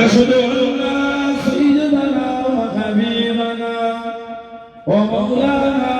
أشهد أن سيدنا وحبيبنا ومولانا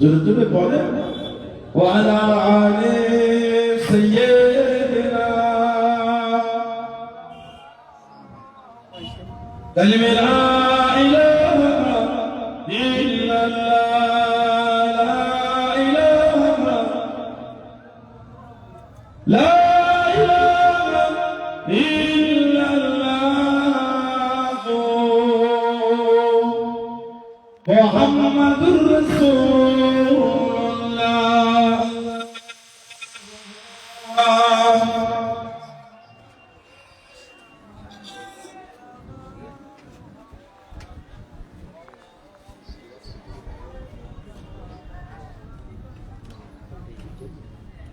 জোরে জোরে বলে وعلى آل سيدنا كلمة لا إله إلا الله لا إله لا إله إلا الله محمد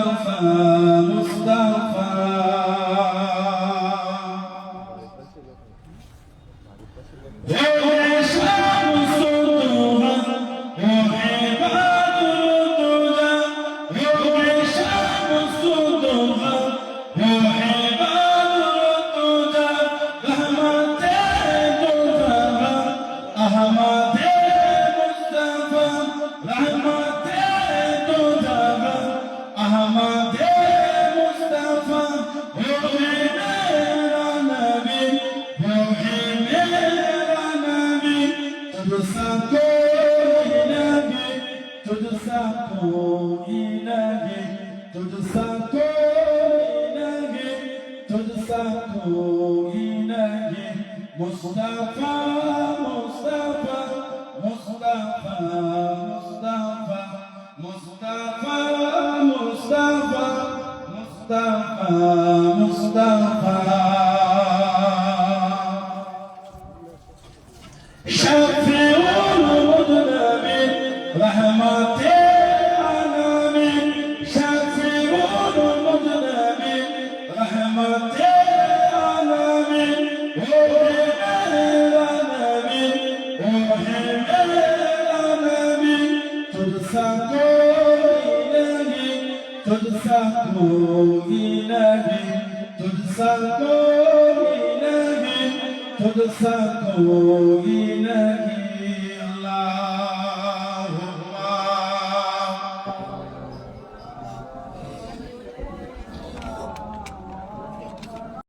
啊。Mustafa, Mustafa, Mustafa, Mustafa, Mustafa, Mustafa, Mustafa, Mustafa. شفيع Rahmeti alemin şafi olur mucremin Rahmeti alemin Uhimel alemin Uhimel alemin Tutsak ilahi Tutsak ilahi Tutsak ilahi Tutsak ilahi